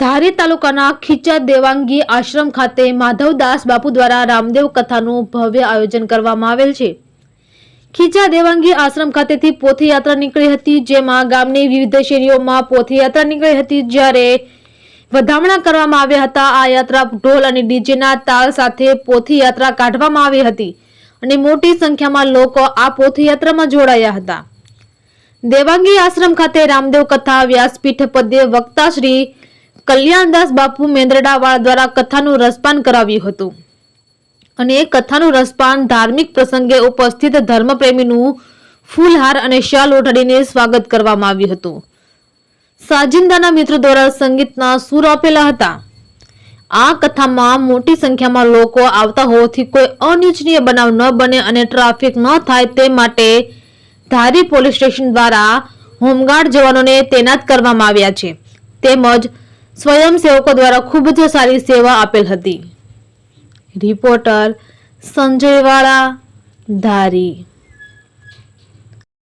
ધારી તાલુકાના ખીચા દેવાંગી આશ્રમ ખાતે માધવદાસ બાપુ દ્વારા રામદેવ કથાનું ભવ્ય આયોજન કરવામાં આવેલ છે. ખીચા દેવાંગી આશ્રમ ખાતેથી પોથીયાત્રા નીકળી હતી, જેમાં ગામની વિવિધ શેરીઓમાં પોથીયાત્રા નીકળી હતી, જ્યારે વધામણા કરવામાં આવ્યા હતા. આ યાત્રા ઢોલ અને ડીજેના તાલ સાથે પોથીયાત્રા કાઢવામાં આવી હતી અને મોટી સંખ્યામાં લોકો આ પોથીયાત્રામાં જોડાયા હતા. દેવાંગી આશ્રમ ખાતે રામદેવ કથા વ્યાસપીઠ પદ્ય વક્તા શ્રી કલ્યાણદાસ બાપુ મેંદરડાવાળા દ્વારા કથાનું રસપાન કરાવ્યું હતું. અને એ કથાનું રસપાન ધાર્મિક પ્રસંગે ઉપસ્થિત ધર્મપ્રેમીનું ફૂલહાર અને શાલ ઓઢાડીને સ્વાગત કરવામાં આવ્યું હતું. સાજિંદાના મિત્રો દ્વારા સંગીતના સૂર આપેલા હતા. આ કથામાં મોટી સંખ્યામાં લોકો આવતા હોવાથી કોઈ અનિચ્છનીય બનાવ ન બને અને ટ્રાફિક ન થાય તે માટે ધારી પોલીસ સ્ટેશન દ્વારા હોમગાર્ડ જવાનોને તૈનાત કરવામાં આવ્યા છે. તેમજ સ્વયંસેવકો દ્વારા ખૂબ જ સારી સેવા આપેલ હતી. રિપોર્ટર સંજયવાળા ધારી.